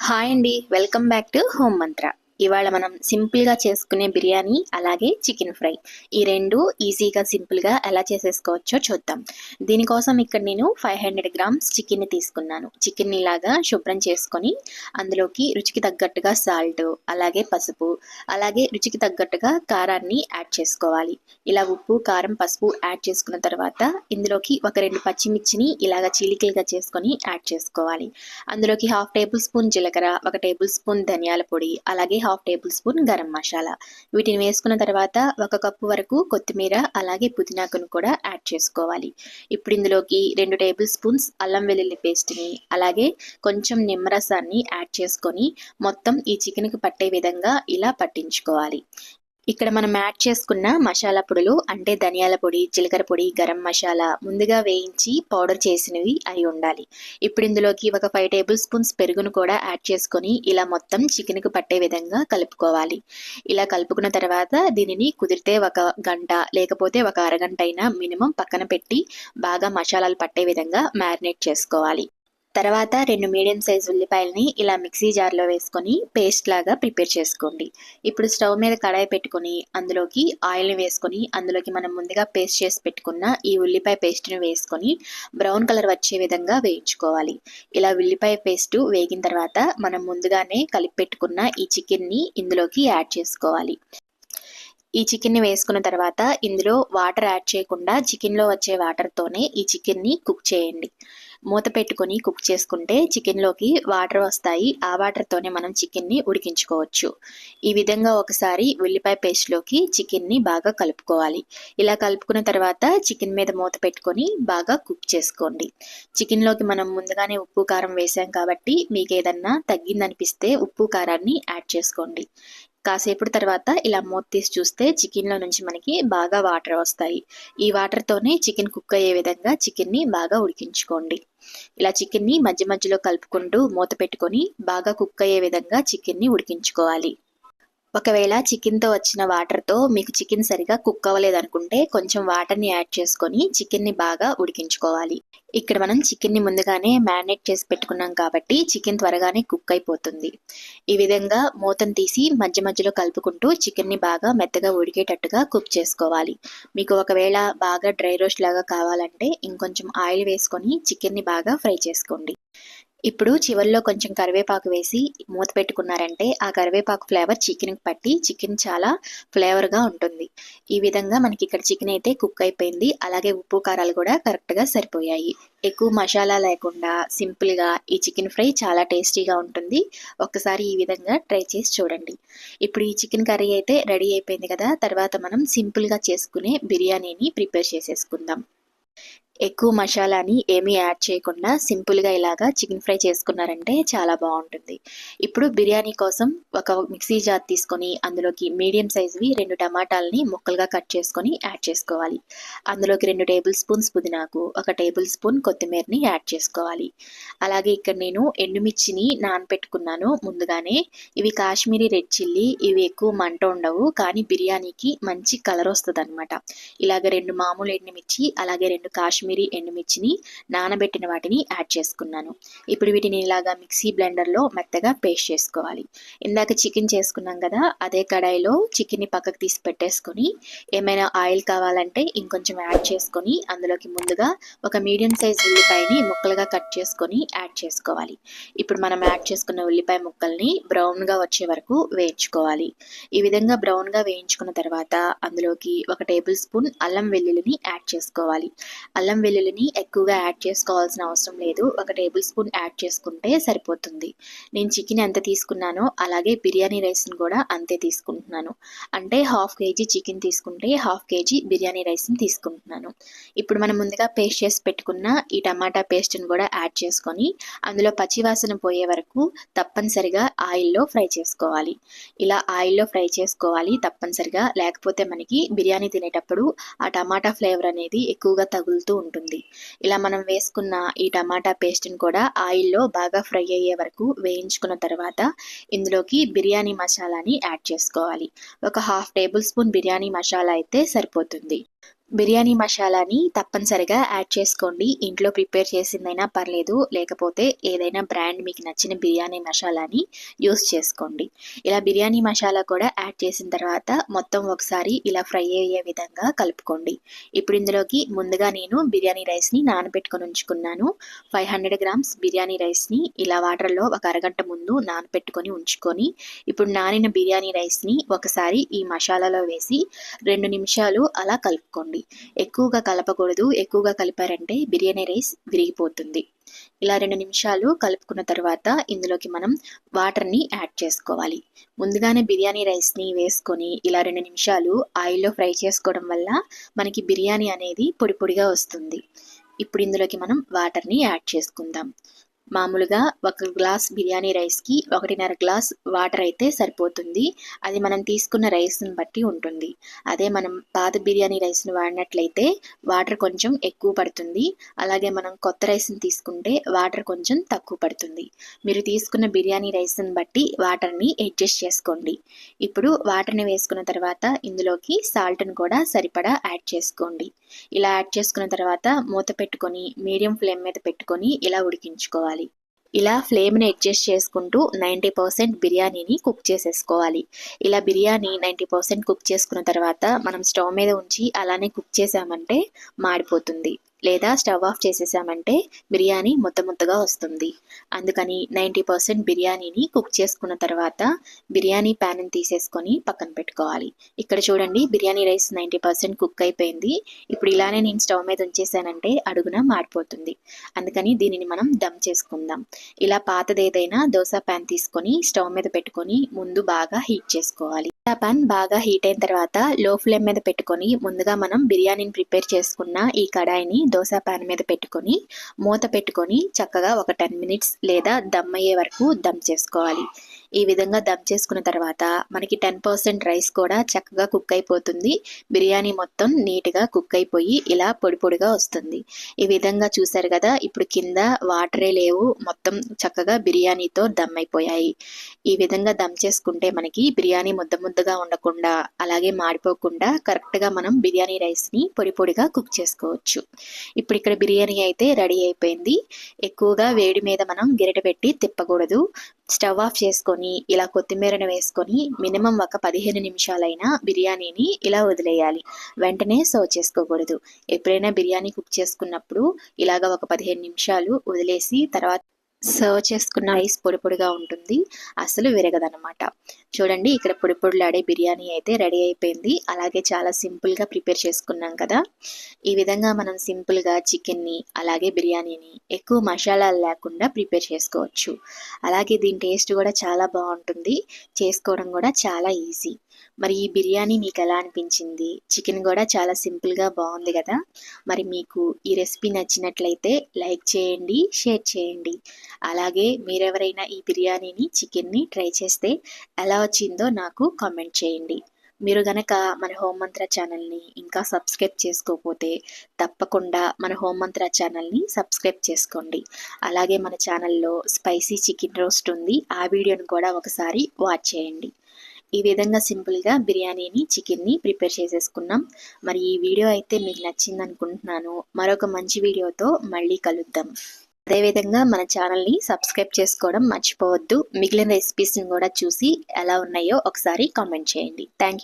Hi అండి welcome back to home మంత్ర. ఇవాళ మనం సింపుల్గా చేసుకునే బిర్యానీ అలాగే చికెన్ ఫ్రై. ఈ రెండు ఈజీగా సింపుల్గా ఎలా చేసేసుకోవచ్చో చూద్దాం. దీనికోసం ఇక్కడ నేను ఫైవ్ హండ్రెడ్ గ్రామ్స్ చికెన్ని తీసుకున్నాను. చికెన్ ఇలాగా శుభ్రం చేసుకొని అందులోకి రుచికి తగ్గట్టుగా సాల్ట్ అలాగే పసుపు అలాగే రుచికి తగ్గట్టుగా కారాన్ని యాడ్ చేసుకోవాలి. ఇలా ఉప్పు కారం పసుపు యాడ్ చేసుకున్న తర్వాత ఇందులోకి ఒక రెండు పచ్చిమిర్చిని ఇలాగ చీలికలుగా చేసుకొని యాడ్ చేసుకోవాలి. అందులోకి హాఫ్ టేబుల్ స్పూన్ జీలకర్ర ఒక టేబుల్ స్పూన్ ధనియాల పొడి అలాగే half table spoon garam masala వీటిని వేసుకున్న తర్వాత ఒక కప్పు వరకు కొత్తిమీర అలాగే పుదీనాకును కూడా యాడ్ చేసుకోవాలి. ఇప్పుడు ఇందులోకి రెండు టేబుల్ స్పూన్స్ అల్లం వెల్లుల్లి పేస్ట్ని అలాగే కొంచెం నిమ్మరసాన్ని యాడ్ చేసుకొని మొత్తం ఈ చికెన్కి పట్టే విధంగా ఇలా పట్టించుకోవాలి. ఇక్కడ మనం యాడ్ చేసుకున్న మసాలా పొడులు అంటే ధనియాల పొడి జీలకర్ర పొడి గరం మసాలా ముందుగా వేయించి పౌడర్ చేసినవి అయి ఉండాలి. ఇప్పుడు ఇందులోకి ఒక ఫైవ్ టేబుల్ స్పూన్స్ పెరుగును కూడా యాడ్ చేసుకొని ఇలా మొత్తం చికెన్కు పట్టే విధంగా కలుపుకోవాలి. ఇలా కలుపుకున్న తర్వాత దీనిని కుదిరితే ఒక గంట లేకపోతే ఒక అరగంట అయినా మినిమం పక్కన పెట్టి బాగా మసాలాలు పట్టే విధంగా మ్యారినేట్ చేసుకోవాలి. తర్వాత రెండు మీడియం సైజ్ ఉల్లిపాయలని ఇలా మిక్సీ జార్లో వేసుకొని పేస్ట్ లాగా ప్రిపేర్ చేసుకోండి. ఇప్పుడు స్టవ్ మీద కడాయి పెట్టుకొని అందులోకి ఆయిల్ని వేసుకొని అందులోకి మనం ముందుగా పేస్ట్ చేసి పెట్టుకున్న ఈ ఉల్లిపాయ పేస్ట్ని వేసుకొని బ్రౌన్ కలర్ వచ్చే విధంగా వేయించుకోవాలి. ఇలా ఉల్లిపాయ పేస్ట్ వేగిన తర్వాత మనం ముందుగానే కలిపి పెట్టుకున్న ఈ చికెన్ని ఇందులోకి యాడ్ చేసుకోవాలి. ఈ చికెన్ని వేసుకున్న తర్వాత ఇందులో వాటర్ యాడ్ చేయకుండా చికెన్లో వచ్చే వాటర్తోనే ఈ చికెన్ని కుక్ చేయండి. మూత పెట్టుకొని కుక్ చేసుకుంటే చికెన్లోకి వాటర్ వస్తాయి. ఆ వాటర్తోనే మనం చికెన్ని ఉడికించుకోవచ్చు. ఈ విధంగా ఒకసారి ఉల్లిపాయ పేస్ట్లోకి చికెన్ని బాగా కలుపుకోవాలి. ఇలా కలుపుకున్న తర్వాత చికెన్ మీద మూత పెట్టుకొని బాగా కుక్ చేసుకోండి. చికెన్లోకి మనం ముందుగానే ఉప్పు కారం వేసాం కాబట్టి మీకు ఏదన్నా తగ్గిందనిపిస్తే ఉప్పు కారాన్ని యాడ్ చేసుకోండి. కాసేపు తర్వాత ఇలా మూత తీసి చూస్తే చికెన్లో నుంచి మనకి బాగా వాటర్ వస్తాయి. ఈ వాటర్తోనే చికెన్ కుక్ అయ్యే విధంగా చికెన్ని బాగా ఉడికించుకోండి. ఇలా చికెన్ని మధ్య మధ్యలో కలుపుకుంటూ మూత పెట్టుకొని బాగా కుక్ అయ్యే విధంగా చికెన్ని ఉడికించుకోవాలి. ఒకవేళ చికెన్తో వచ్చిన వాటర్తో మీకు చికెన్ సరిగా కుక్ అవ్వలేదు అనుకుంటే కొంచెం వాటర్ని యాడ్ చేసుకొని చికెన్ని బాగా ఉడికించుకోవాలి. ఇక్కడ మనం చికెన్ని ముందుగానే మ్యారినేట్ చేసి పెట్టుకున్నాం కాబట్టి చికెన్ త్వరగానే కుక్ అయిపోతుంది. ఈ విధంగా మూతను తీసి మధ్య మధ్యలో కలుపుకుంటూ చికెన్ని బాగా మెత్తగా ఉడికేటట్టుగా కుక్ చేసుకోవాలి. మీకు ఒకవేళ బాగా డ్రై రోస్ట్ లాగా కావాలంటే ఇంకొంచెం ఆయిల్ వేసుకొని చికెన్ని బాగా ఫ్రై చేసుకోండి. ఇప్పుడు చివరిలో కొంచెం కరివేపాకు వేసి మూత పెట్టుకున్నారంటే ఆ కరివేపాకు ఫ్లేవర్ చికెన్కి పట్టి చికెన్ చాలా ఫ్లేవర్గా ఉంటుంది. ఈ విధంగా మనకి ఇక్కడ చికెన్ అయితే కుక్ అయిపోయింది. అలాగే ఉప్పు కారాలు కూడా కరెక్ట్గా సరిపోయాయి. ఎక్కువ మసాలా లేకుండా సింపుల్గా ఈ చికెన్ ఫ్రై చాలా టేస్టీగా ఉంటుంది. ఒక్కసారి ఈ విధంగా ట్రై చేసి చూడండి. ఇప్పుడు ఈ చికెన్ కర్రీ అయితే రెడీ అయిపోయింది కదా తర్వాత మనం సింపుల్గా చేసుకునే బిర్యానీని ప్రిపేర్ చేసేసుకుందాం. ఎక్కువ మసాలాని ఏమీ యాడ్ చేయకుండా సింపుల్గా ఇలాగా చికెన్ ఫ్రై చేసుకున్నారంటే చాలా బాగుంటుంది. ఇప్పుడు బిర్యానీ కోసం ఒక మిక్సీ జార్ తీసుకొని అందులోకి మీడియం సైజువి రెండు టమాటాలని ముక్కలుగా కట్ చేసుకొని యాడ్ చేసుకోవాలి. అందులోకి రెండు టేబుల్ స్పూన్స్ పుదీనాకు ఒక టేబుల్ స్పూన్ కొత్తిమీరని యాడ్ చేసుకోవాలి. అలాగే ఇక్కడ నేను ఎండుమిర్చిని నానపెట్టుకున్నాను ముందుగానే. ఇవి కాశ్మీరీ రెడ్ చిల్లీ ఇవి ఎక్కువ మంట ఉండవు కానీ బిర్యానీకి మంచి కలర్ వస్తుంది అనమాట ఇలాగ రెండు మామూలు ఎండుమిర్చి అలాగే రెండు కాశ్మీరీ కాశ్మీరీ ఎండుమిర్చిని నానబెట్టిన వాటిని యాడ్ చేసుకున్నాను. ఇప్పుడు వీటిని ఇలాగా మిక్సీ బ్లెండర్లో మెత్తగా పేస్ట్ చేసుకోవాలి. ఇందాక చికెన్ చేసుకున్నాం కదా అదే కడాయిలో చికెన్ని పక్కకు తీసి పెట్టేసుకొని ఏమైనా ఆయిల్ కావాలంటే ఇంకొంచెం యాడ్ చేసుకొని అందులోకి ముందుగా ఒక మీడియం సైజ్ ఉల్లిపాయని ముక్కలుగా కట్ చేసుకొని యాడ్ చేసుకోవాలి. ఇప్పుడు మనం యాడ్ చేసుకున్న ఉల్లిపాయ ముక్కల్ని బ్రౌన్గా వచ్చే వరకు వేయించుకోవాలి. ఈ విధంగా బ్రౌన్గా వేయించుకున్న తర్వాత అందులోకి ఒక టేబుల్ స్పూన్ అల్లం వెల్లుల్లిని యాడ్ చేసుకోవాలి. అల్లం వెల్లుల్లిని ఎక్కువగా యాడ్ చేసుకోవాల్సిన అవసరం లేదు. ఒక టేబుల్ స్పూన్ యాడ్ చేసుకుంటే సరిపోతుంది. నేను చికెన్ ఎంత తీసుకున్నానో అలాగే బిర్యానీ రైస్ని కూడా అంతే తీసుకుంటున్నాను. అంటే హాఫ్ కేజీ చికెన్ తీసుకుంటే హాఫ్ కేజీ బిర్యానీ రైస్ని తీసుకుంటున్నాను. ఇప్పుడు మనం ముందుగా పేస్ట్ చేసి పెట్టుకున్న ఈ టమాటా పేస్ట్ని కూడా యాడ్ చేసుకొని అందులో పచ్చివాసన పోయే వరకు తప్పనిసరిగా ఆయిల్లో ఫ్రై చేసుకోవాలి. ఇలా ఆయిల్లో ఫ్రై చేసుకోవాలి తప్పనిసరిగా. లేకపోతే మనకి బిర్యానీ తినేటప్పుడు ఆ టమాటా ఫ్లేవర్ అనేది ఎక్కువగా తగులుతూ ఉంటుంది. ఇలా మనం వేసుకున్న ఈ టమాటా పేస్ట్ని కూడా ఆయిల్లో బాగా ఫ్రై అయ్యే వరకు వేయించుకున్న తర్వాత ఇందులోకి బిర్యానీ మసాలాని యాడ్ చేసుకోవాలి. ఒక half table spoon biryani masala అయితే సరిపోతుంది. బిర్యానీ మసాలాని తప్పనిసరిగా యాడ్ చేసుకోండి. ఇంట్లో ప్రిపేర్ చేసిందైనా పర్లేదు. లేకపోతే ఏదైనా బ్రాండ్ మీకు నచ్చిన బిర్యానీ మసాలాని యూస్ చేసుకోండి. ఇలా బిర్యానీ మసాలా కూడా యాడ్ చేసిన తర్వాత మొత్తం ఒకసారి ఇలా ఫ్రై అయ్యే విధంగా కలుపుకోండి. ఇప్పుడు ఇందులోకి ముందుగా నేను బిర్యానీ రైస్ని నానబెట్టుకొని ఉంచుకున్నాను. ఫైవ్ హండ్రెడ్ గ్రామ్స్ బిర్యానీ రైస్ని ఇలా వాటర్లో ఒక అరగంట ముందు నానబెట్టుకొని ఉంచుకొని ఇప్పుడు నానిన బిర్యానీ రైస్ని ఒకసారి ఈ మసాలాలో వేసి రెండు నిమిషాలు అలా కలుపుకోండి. ఎక్కువగా కలపకూడదు ఎక్కువగా కలిపారంటే బిర్యానీ రైస్ విరిగిపోతుంది. ఇలా రెండు నిమిషాలు కలుపుకున్న తర్వాత ఇందులోకి మనం వాటర్ని యాడ్ చేసుకోవాలి. ముందుగానే బిర్యానీ రైస్ని వేసుకొని ఇలా రెండు నిమిషాలు ఆయిల్లో ఫ్రై చేసుకోవడం వల్ల మనకి బిర్యానీ అనేది పొడి పొడిగా వస్తుంది. ఇప్పుడు ఇందులోకి మనం వాటర్ని యాడ్ చేసుకుందాం. మామూలుగా ఒక గ్లాస్ బిర్యానీ రైస్కి ఒకటిన్నర గ్లాస్ వాటర్ అయితే సరిపోతుంది. అది మనం తీసుకున్న రైస్ని బట్టి ఉంటుంది. అదే మనం పాత బిర్యానీ రైస్ని వాడినట్లయితే వాటర్ కొంచెం ఎక్కువ పడుతుంది. అలాగే మనం కొత్త రైస్ని తీసుకుంటే వాటర్ కొంచెం తక్కువ పడుతుంది. మీరు తీసుకున్న బిర్యానీ రైస్ని బట్టి వాటర్ని అడ్జస్ట్ చేసుకోండి. ఇప్పుడు వాటర్ని వేసుకున్న తర్వాత ఇందులోకి సాల్ట్ని కూడా సరిపడా యాడ్ చేసుకోండి. ఇలా యాడ్ చేసుకున్న తర్వాత మూత పెట్టుకొని మీడియం ఫ్లేమ్ మీద పెట్టుకొని ఇలా ఉడికించుకోవాలి. ఇలా ఫ్లేమ్ని అడ్జస్ట్ చేసుకుంటూ నైంటీ పర్సెంట్ బిర్యానీని కుక్ చేసేసుకోవాలి. ఇలా బిర్యానీ నైంటీ పర్సెంట్ కుక్ చేసుకున్న తర్వాత మనం స్టవ్ మీద ఉంచి అలానే కుక్ చేసామంటే మాడిపోతుంది. లేదా స్టవ్ ఆఫ్ చేసేసామంటే బిర్యానీ ముద్ద ముద్దగా వస్తుంది. అందుకని నైంటీ పర్సెంట్ బిర్యానీని కుక్ చేసుకున్న తర్వాత బిర్యానీ ప్యాన్ని తీసేసుకొని పక్కన పెట్టుకోవాలి. ఇక్కడ చూడండి biryani rice ninety percent cook అయిపోయింది. ఇప్పుడు ఇలానే నేను స్టవ్ మీద ఉంచేసానంటే అడుగున మాడిపోతుంది. అందుకని దీనిని మనం దమ్ చేసుకుందాం. ఇలా పాతది ఏదైనా దోశ ప్యాన్ తీసుకొని స్టవ్ మీద పెట్టుకొని ముందు బాగా హీట్ చేసుకోవాలి. ఆ పాన్ బాగా హీట్ అయిన తర్వాత లో ఫ్లేమ్ మీద పెట్టుకొని ముందుగా మనం బిర్యానీని ప్రిపేర్ చేసుకున్న ఈ కడాయిని దోశ పాన్ మీద పెట్టుకొని మూత పెట్టుకొని చక్కగా ఒక టెన్ మినిట్స్ లేదా దమ్ అయ్యే వరకు దమ్ చేసుకోవాలి. ఈ విధంగా దమ్ చేసుకున్న తర్వాత మనకి టెన్ పర్సెంట్ రైస్ కూడా చక్కగా కుక్ అయిపోతుంది. బిర్యానీ మొత్తం నీట్గా కుక్ అయిపోయి ఇలా పొడి పొడిగా వస్తుంది. ఈ విధంగా చూసారు కదా ఇప్పుడు కింద వాటరే లేవు. మొత్తం చక్కగా బిర్యానీతో దమ్ అయిపోయాయి. ఈ విధంగా దమ్ చేసుకుంటే మనకి బిర్యానీ ముద్ద ముద్దగా ఉండకుండా అలాగే మాడిపోకుండా కరెక్ట్గా మనం బిర్యానీ రైస్ని పొడి పొడిగా కుక్ చేసుకోవచ్చు. ఇప్పుడు ఇక్కడ బిర్యానీ అయితే రెడీ అయిపోయింది. ఎక్కువగా వేడి మీద మనం గిరిట పెట్టి తిప్పకూడదు. స్టవ్ ఆఫ్ చేసుకొని ఇలా కొత్తిమీరను వేసుకొని మినిమం ఒక పదిహేను నిమిషాలైనా బిర్యానీని ఇలా వదిలేయాలి. వెంటనే సర్వ్ చేసుకోకూడదు. ఎప్పుడైనా బిర్యానీ కుక్ చేసుకున్నప్పుడు ఇలాగ ఒక పదిహేను నిమిషాలు వదిలేసి తర్వాత సర్వ్ చేసుకున్న రైస్ పొడి పొడిగా ఉంటుంది. అసలు విరగదనమాట చూడండి ఇక్కడ పొడి పొడిలాడే బిర్యానీ అయితే రెడీ అయిపోయింది. అలాగే చాలా సింపుల్గా ప్రిపేర్ చేసుకున్నాం కదా. ఈ విధంగా మనం సింపుల్గా చికెన్ని అలాగే బిర్యానీని ఎక్కువ మసాలాలు లేకుండా ప్రిపేర్ చేసుకోవచ్చు. అలాగే దీని టేస్ట్ కూడా చాలా బాగుంటుంది. చేసుకోవడం కూడా చాలా ఈజీ మరి ఈ బిర్యానీ మీకు ఎలా అనిపించింది? చికెన్ కూడా చాలా సింపుల్గా బాగుంది కదా. మరి మీకు ఈ రెసిపీ నచ్చినట్లయితే లైక్ చేయండి షేర్ చేయండి. అలాగే మీరెవరైనా ఈ బిర్యానీని చికెన్ని ట్రై చేస్తే ఎలా వచ్చిందో నాకు కామెంట్ చేయండి. మీరు గనక మన హోమ్ మంత్ర ఛానల్ని ఇంకా సబ్స్క్రైబ్ చేసుకోకపోతే తప్పకుండా మన హోమ్ మంత్ర ఛానల్ని సబ్స్క్రైబ్ చేసుకోండి. అలాగే మన ఛానల్లో స్పైసీ చికెన్ రోస్ట్ ఉంది. ఆ వీడియోని కూడా ఒకసారి వాచ్ చేయండి. ఈ విధంగా సింపుల్గా బిర్యానీని చికెన్ని ప్రిపేర్ చేసేసుకున్నాం. మరి ఈ వీడియో అయితే మీకు నచ్చింది అనుకుంటున్నాను మరొక మంచి వీడియోతో మళ్ళీ కలుద్దాం. అదేవిధంగా మన ఛానల్ని సబ్స్క్రైబ్ చేసుకోవడం మర్చిపోవద్దు. మిగిలిన రెసిపీస్ని కూడా చూసి ఎలా ఉన్నాయో ఒకసారి కామెంట్ చేయండి. థ్యాంక్